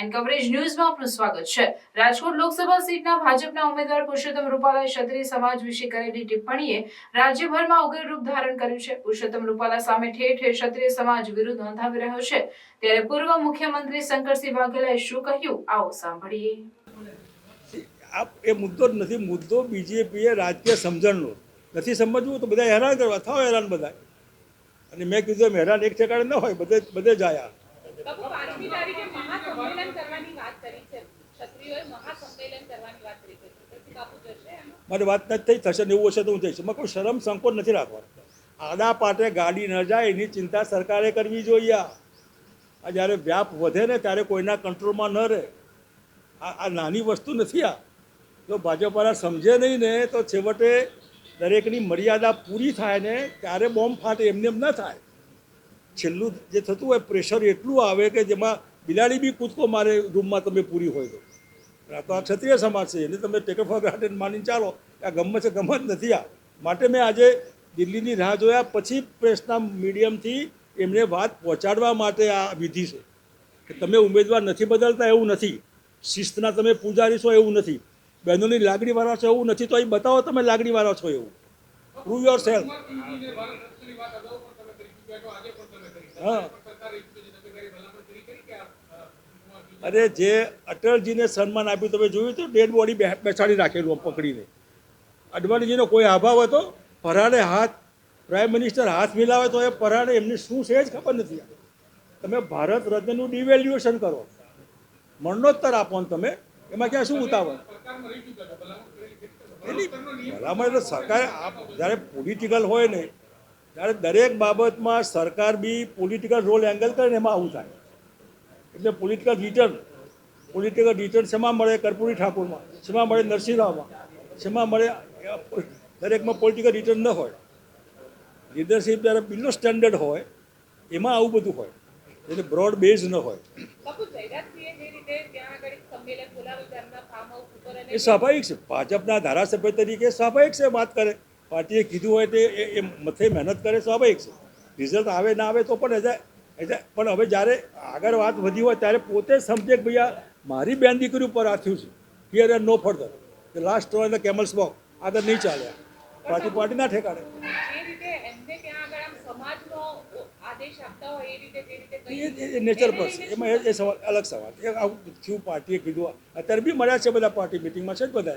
And coverage ન્યૂઝમાં આપનું સ્વાગત છે. રાજકોટ લોકસભા સીટના ભાજપના ઉમેદવાર પુરુષોત્તમ રૂપાલાએ ક્ષત્રિય સમાજ વિશે કરેલી ટિપ્પણીએ રાજ્યભરમાં ઉગ્ર રૂપ ધારણ કર્યું છે. પુરુષોત્તમ રૂપાલા સામે ઠેર ઠેર ક્ષત્રિય સમાજ વિરુદ્ધ નોંધાવી રહ્યો છે. ત્યારે પૂર્વ મુખ્યમંત્રી શંકરસિંહ વાઘેલાએ શું કહ્યું? આવો સાંભળીએ. આ એ મુદ્દો નથી. મુદ્દો બીજેપીએ રાજકીય સમજણનો. નથી સમજવું તો બધા હેરાન કરવા. થાવ હેરાન બધા અને મેં કીધું એમ હેરાન એક ઠેકાણે ન હોય, બધે બધે જ આયા. બાપુ વાત મારી વાત નથી થઈ, થશે ને એવું હશે તો હું જઈશ. કોઈ શરમ સંકોચ નથી રાખવાનો. આડા પાટે ગાડી ન જાય, એની ચિંતા સરકારે કરવી જોઈએ. આ જ્યારે વ્યાપ વધે ને ત્યારે કોઈના કંટ્રોલમાં ન રહે. આ આ નાની વસ્તુ નથી આ. જો ભાજપવાળા સમજે નહીં ને, તો છેવટે દરેકની મર્યાદા પૂરી થાય ને, ત્યારે બોમ્બ ફાટે, એમને એમ ન થાય. છેલ્લું જે થતું હોય પ્રેશર એટલું આવે કે જેમાં બિલાડી બી કૂદકો મારે રૂમમાં તમે પૂરી હોય તો. આ તો આ ક્ષત્રિય સમાજ છે, એને તમે ટેક ફોર ગ્રાન્ટેડ માની ચાલો આ ગમે છે ગમત નથી આ. માટે મેં આજે દિલ્હીની રાહ જોયા, પછી પ્રેસના મીડિયમથી એમને વાત પહોંચાડવા માટે આ વિધિ છે, કે તમે ઉમેદવાર નથી બદલતા એવું નથી. શિસ્તના તમે પૂજારી છો એવું નથી. બહેનોની લાગણીવાળા છો એવું નથી. તો અહીં બતાવો તમે લાગણીવાળા છો એવું. પ્રૂવ યોર સેલ્ફ હા. અરે જે અટલજીને સન્માન આપ્યું, તમે જોયું તો ડેડ બોડી બેસાડી રાખેલું આમ પકડીને. અડવાણીજીનો કોઈ અભાવ હતો? ફરાડે હાથ, પ્રાઇમ મિનિસ્ટર હાથ મિલાવે તો એ પરાણે એમને શું છે જ ખબર નથી. તમે ભારત રત્નનું ડિવેલ્યુએશન કરો. મરણોત્તર આપો ને તમે. એમાં ક્યાં શું ઉતાવળ? એની ભલામણ એટલે સરકારે જ્યારે પોલિટિકલ હોય ને ત્યારે દરેક બાબતમાં સરકાર બી પોલિટિકલ રોલ એંગલ કરે ને એમાં આવું થાય. એટલે પોલિટિકલ રિટર્ન પોલિટિકલ રિટર્ન શેમાં મળે? કર્પૂરી ઠાકોરમાં શેમાં મળે નરસિંહરાવમાં શેમાં મળે દરેકમાં પોલિટિકલ રિટર્ન ન હોય. લીડરશિપ જ્યારે બિલો સ્ટેન્ડર્ડ હોય એમાં આવું બધું હોય. એટલે બ્રોડ બેઝ ન હોય. એ સ્વાભાવિક છે. ભાજપના ધારાસભ્ય તરીકે સ્વાભાવિક છે વાત કરે. પાર્ટીએ કીધું હોય તે એ મથે મહેનત કરે સ્વાભાવિક છે. રિઝલ્ટ આવે ના આવે તો પણ એઝ એજા પણ હવે જ્યારે આગળ વાત વધી હોય ત્યારે પોતે સમજે કે ભાઈ મારી બેન દીકરી ઉપર આ થયું છે here and no further last in the camels walk આગળ નહીં ચાલે. પાર્ટી ઠેકાણે. આદેશ આપતા હોય એ નેચર પર છે એમાં એ- એ સવાલ અલગ સવાલ. એ આવું થયું પાર્ટીએ કીધું. અત્યારે બી મળ્યા છે બધા પાર્ટી મિટિંગમાં છે જ બધા.